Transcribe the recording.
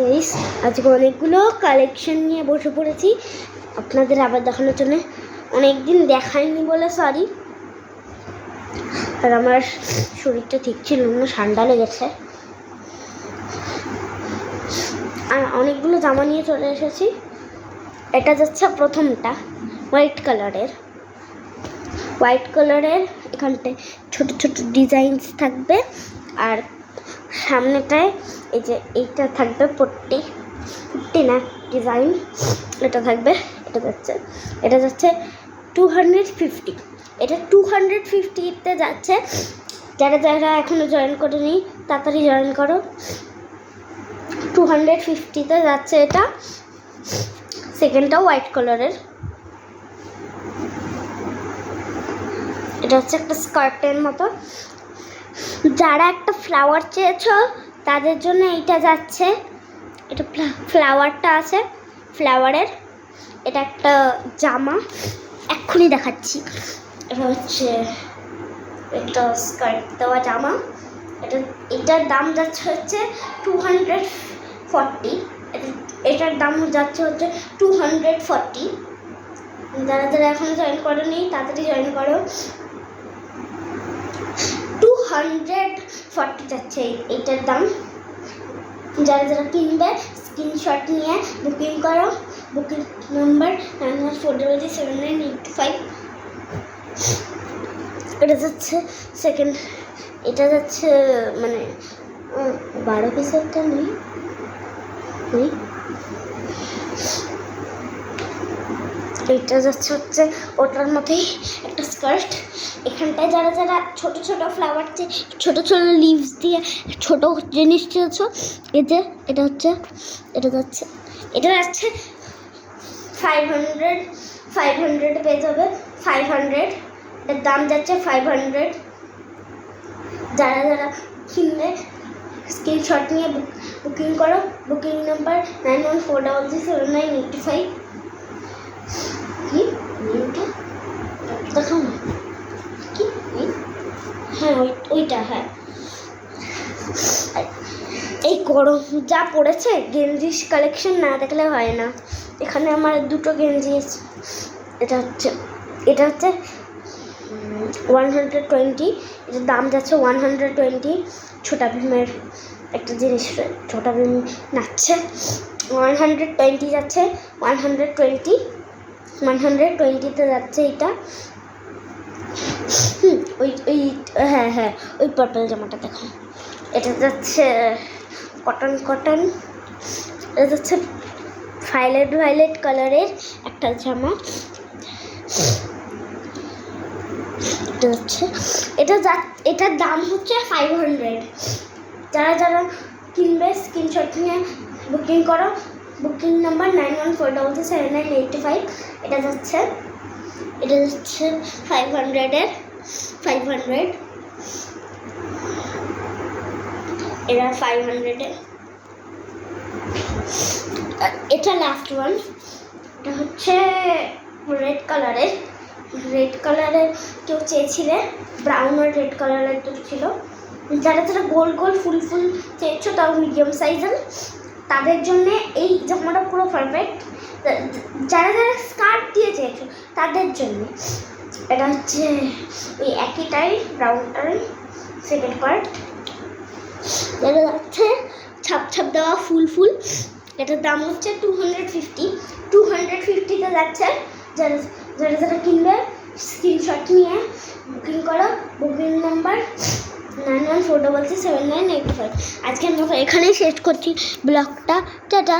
এই আজকে অনেকগুলো কালেকশন নিয়ে বসে পড়েছি। আপনাদের আবার দেখানোর জন্য অনেক দিন দেখাইনি বলে সরি আর আমার শরীরটা ঠিক ছিল না ঠান্ডা লেগেছে। আর অনেকগুলো জামা নিয়ে চলে এসেছি। এটা যাচ্ছে প্রথমটা হোয়াইট কালারের হোয়াইট কালারের এখানটায় ছোট ছোট ডিজাইনস থাকবে। আর সামনেটায় এই যে এইটা থাকবে পট্টি। পট্টি না, ডিজাইন। এটা থাকবে, এটা যাচ্ছে। এটা যাচ্ছে টু হান্ড্রেড ফিফটি এটা টু হান্ড্রেড ফিফটিতে যাচ্ছে। যারা যারা এখনও জয়েন করেনি, তাড়াতাড়ি জয়েন করো। টু হান্ড্রেড ফিফটিতে যাচ্ছে এটা। সেকেন্ডটাও হোয়াইট কালারের এটা হচ্ছে একটা স্কার্টের মতো। যারা একটা ফ্লাওয়ার চেয়েছো, তাদের জন্য এইটা যাচ্ছে। এটা ফ্লাওয়ারটা আছে ফ্লাওয়ারের এটা একটা জামা। এক্ষুনি দেখাচ্ছি। এটা হচ্ছে একটা স্কার্ট দেওয়া জামা। এটা, এটার দাম যাচ্ছে হচ্ছে টু হান্ড্রেড ফর্টি এটার দাম যাচ্ছে হচ্ছে টু হান্ড্রেড ফর্টি যারা যারা এখনও জয়েন করেনি, তাড়াতাড়ি জয়েন করো। হান্ড্রেড ফর্টি যাচ্ছে এই- এইটার দাম। যারা যারা কিনবে স্ক্রিনশট নিয়ে বুকিং করো booking number nine one four three seven nine eight five এটা যাচ্ছে সেকেন্ড এটা যাচ্ছে মানে বারো পিসেরটা নেই। নেই? এটা যাচ্ছে হচ্ছে ওটার মধ্যেই একটা স্কার্ট। এখানটায় যারা যারা ছোট ছোট ফ্লাওয়ার দিয়ে ছোট ছোট লিভস দিয়ে ছোট জিনিস চেয়েছো, এই যে এটা হচ্ছে, এটা যাচ্ছে এটা যাচ্ছে ফাইভ হান্ড্রেড ফাইভ হান্ড্রেড পেয়ে যাবে ফাইভ হান্ড্রেড এর দাম যাচ্ছে ফাইভ হান্ড্রেড যারা যারা কিনবে স্ক্রিনশট নিয়ে বুকিং করো booking number nine one four double three seven nine eight five কি নিউটা দেখাও না কি হ্যাঁ ওই, ওইটা হ্যাঁ। এই গরম যা পড়েছে গেঞ্জিস কালেকশন না দেখলে হয় না। এখানে আমার দুটো গেঞ্জি আছে। এটা হচ্ছে এটা হচ্ছে ওয়ান হান্ড্রেড টোয়েন্টি এটার দাম যাচ্ছে ওয়ান হান্ড্রেড টোয়েন্টি ছোটা ভীমের একটা জিনিস, ছোটা ভীম নাচছে। ওয়ান হান্ড্রেড টোয়েন্টি যাচ্ছে one hundred twenty one hundred টোয়েন্টিতে যাচ্ছে এটা। হুম, ওই ওই হ্যাঁ হ্যাঁ ওই পার্পল জামাটা দেখো। এটা যাচ্ছে কটন কটন এটা যাচ্ছে ভায়োলেট ভায়োলেট কালারের একটা জামা। এটা হচ্ছে, এটা যা, এটার দাম হচ্ছে ফাইভ হান্ড্রেড যারা যারা কিনবে স্ক্রিনশট নিয়ে বুকিং করো booking number nine one four double three seven nine eight five এটা যাচ্ছে এটা যাচ্ছে ফাইভ হান্ড্রেডের ফাইভ হান্ড্রেড এটা ফাইভ হান্ড্রেডের এটা লাস্ট ওয়ান এটা হচ্ছে রেড কালারের রেড কালারের কেউ চেয়েছিলে ব্রাউন আর রেড কালারের দুটো ছিল। যারা যারা গোল গোল, ফুল ফুল চেয়েছো তাও মিডিয়াম সাইজের তাদের জন্য এই জামাটা পুরো পারফেক্ট যারা যারা স্কার্ট দিয়ে চেয়েছো, তাদের জন্য। এটা হচ্ছে ওই একইটাই ব্রাউনটাই সেকেন্ড পার্ট। এটা হচ্ছে ছাপ ছাপ দেওয়া ফুল ফুল। এটার দাম হচ্ছে two hundred fifty two hundred ফিফটিতে যাচ্ছে। যারা যারা যারা কিনবে স্ক্রিনশট নিয়ে বুকিং করো। Booking number nine one four double three seven nine eight five আজকের মতো এখানেই শেষ করছি। ব্লগটা, টাটা।